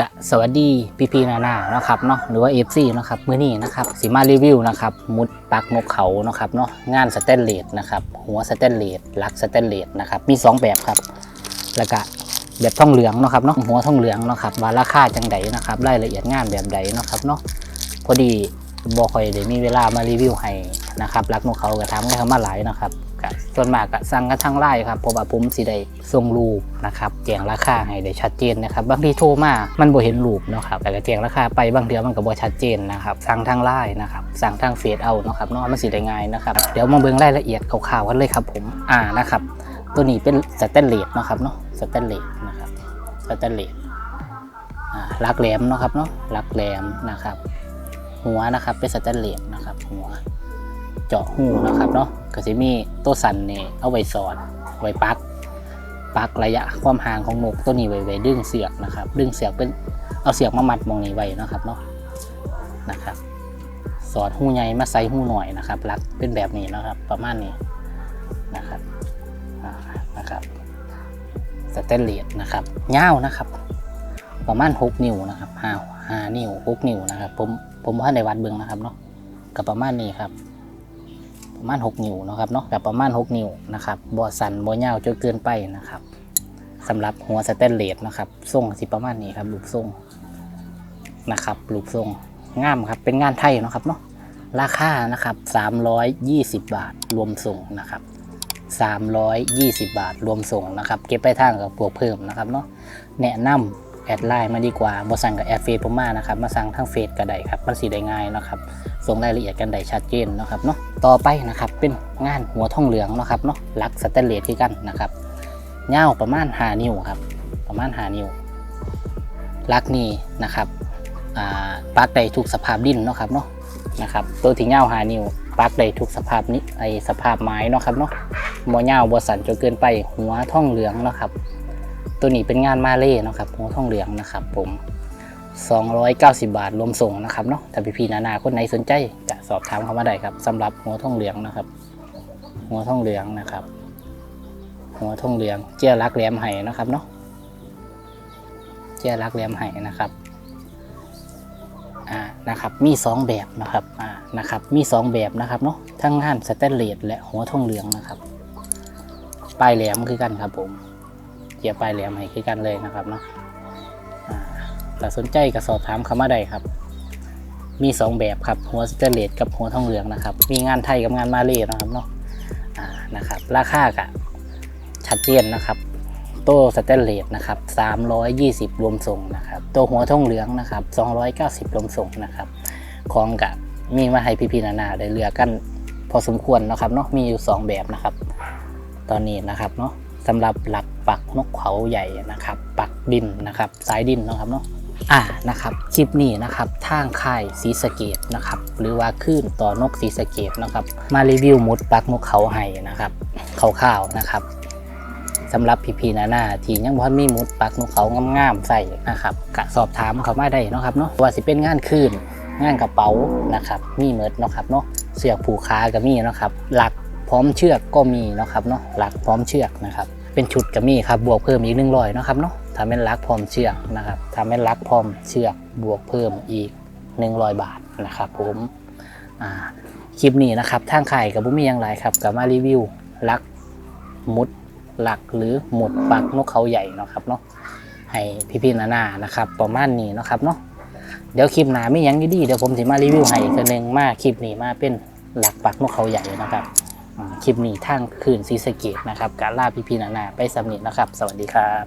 กะสวัสดีพี่พีนานานะครับเนาะหรือว่า FC เนะครับมื้อนี้นะครับสิมารีวิวนะครับมุดปักนกเขานะครับเนาะงานสแตนเลสนะครับหัวสแตนเลสลักสแตนเลสนะครับมี 2 แบบครับ แล้วก็แบบท่องเหลืองนะครับเนาะหัวท่องเหลืองนะครับว่าราคาจังใดนะครับรายละเอียดงานแบบใดเนาะครับเนาะพอดีบอคอยได้มีเวลามารีวิวให้นะครับรักนกเขากระทำให้เขามาหลายนะครับ ก็ส่วนมากก็สั่งกันทางไลน์ครับเพราะว่าผมสิได้ส่งรูปนะครับแจ้งราคาให้ได้ชัดเจนนะครับบางทีโทรมามันบ่เห็นรูปเนาะครับแต่ก็แจ้งราคาไปบางเดือนมันก็บ่ชัดเจนนะครับสั่งทางไลน์นะครับสั่งทางเฟซเอาเนาะครับเนาะมันสิได้ง่ายนะครับเดี๋ยวมาเบิ่งรายละเอียดคร่าวๆกันเลยครับผมอ่านะครับตัวนี้เป็นสแตนเลสเนาะครับเนาะสแตนเลสนะครับสแตนเลสอ่าลักแหลมเนาะครับเนาะลักแหลมนะครับ หัวนะครับเป็นสแตนเลสนะครับหัว เจาะหูนะครับเนาะก็จะมีตัวสันเนี่ยเอาไว้สอดไว้ปักปักระยะความห่างของนกตัวนี้ไว้ไว้ดึงเสือกนะครับ ดึงเสือกเป็นเอาเสือกมามัดมองนี้ไว้นะครับเนาะนะครับ สอดหูใหญ่มาใส่หูหน่อยนะครับลักเป็นแบบนี้นะครับ ประมาณนี้นะครับนะครับสแตนเลสนะครับยาวนะครับ ประมาณ 6 นิ้วนะครับห้าห้านิ้ว6นิ้วนะครับ ผมผมว่าในวัดเบิ้งนะครับเนาะกับประมาณนี้ครับ ประมาณ 6 นิ้วนะครับเนาะกับประมาณ 6 นิ้วนะครับบ่สันบ่ยาวจนเกินไปนะครับสำหรับหัวสแตนเลสนะครับทรงสิประมาณนี้ครับรูปทรงนะครับรูปทรงงามครับเป็นงานไทยนะครับเนาะราคานะครับ320 บาทรวมส่งนะครับ320 บาทรวมส่งนะครับ เก็บไปทางกับบวกเพิ่มนะครับเนาะแนะนำ แอดไลน์มาดีกว่าบ่สั่งกับแอดเฟซผมมานะครับ มาสั่งทางเฟซก็ได้ครับมันสีได้ง่ายนะครับส่งรายละเอียดกันได้ชัดเจนนะครับเนาะต่อไปนะครับเป็นงานหัวท่องเหลืองนะครับเนาะลักสแตนเลสที่กันนะครับยาประมาณ5นิ้วครับประมาณ5นิ้วลักนี้นะครับอ่าปักได้ทุกสภาพดินเนาะครับเนาะนะครับตัวที่ยาว5นิ้วปักได้ทุกสภาพนี้ไอสภาพไม้เนาะครับเนาะบ่ยาบสันจนเกินไปหัวท่องเหลืองเนาะครับ ตัวนี้เป็นงานมาเล่นะครับหัวท่องเหลืองนะครับ ผม 290 บาทรวมส่งนะครับเนาะถ้าพี่ๆนานาคนไหนสนใจจะสอบถามเข้ามาได้ครับสำหรับหัวท่องเหลืองนะครับ หัวท่องเหลืองนะครับ หัวท่องเหลืองเจ้ารักแหลมไห้นะครับเนาะเจ้ารักแหลมไห้นะครับอ่านะครับมีสองแบบนะครับอ่านะครับมีสองแบบนะครับเนาะทั้งงานสแตนเลสและหัวท่องเหลืองนะครับปลายแหลมคือกันครับผม เจียปลายแหลมให้คือกันเลยนะครับเนาะอ่าถ้าสนใจก็สอบถามเข้ามาได้ครับ มีสองแบบครับหัวสแตเลสกับหัวทองเหลืองนะครับ มีงานไทยกับงานมาเลยนะครับเนาะนะครับ ราคากะชัดเจนนะครับโต้สแตเลสนะครับ320 รวมส่งนะครับตัวหัวทองเหลืองนะครับ 290 รวมส่งนะครับของกะมีมาให้พี่ๆนานาได้เลือกกันพอสมควรนะครับเนาะมีอยู่สองแบบนะครับ ตอนนี้นะครับเนาะ สำหรับหลักปักนกเขาใหญ่นะครับ ปักดินนะครับสายดินนะครับเนาะอ่านะครับคลิปนี้นะครับทางค่ายสีสเกตนะครับหรือว่าคลื่นต่อนกสีสเกตนะครับ มารีวิวมุดปักนกเขาให้นะครับข่าวๆนะครับสำหรับพี่ๆนานาที่ยังบ่ทันมีมุดปักนกเขางามๆใส่นะครับกะสอบถามเขามาได้นะครับเนาะว่าสิเป็นงานคลื่นงานกระเป๋านะครับมีเมิดเนาะครับเนาะเสือกผูกขาก็มีเนาะครับหลักพร้อมเชือกก็มีนะครับเนาะหลักพร้อมเชือกนะครับ เป็นชุดก็มีครับบวกเพิ่มอีกหนึ่งร้อยนะครับเนาะถ้าเป็นลักพร้อมเชือกนะครับถ้าเป็นลักพร้อมเชือกบวกเพิ่มอีก100บาทนะครับผมคลิปนี้นะครับทางขายกับบุมีอย่างไรครับกับมารีวิวลักมุดหลักหรือหมุดปักนกเขาใหญ่นะครับเนาะให้พี่ๆนานานะครับประมาณนี้นะครับเนาะเดี๋ยวคลิปหน้าไม่ยังดีๆเดี๋ยวผมจะมารีวิวให้อีกหนึงมาคลิปนี้มาเป็นหลักปักนกเขาใหญ่นะครับ คลิปนี้ทางคืนซีสะเกตนะครับการล่าพี่พีนานาไปสำเนีนะครับ สวัสดีครับ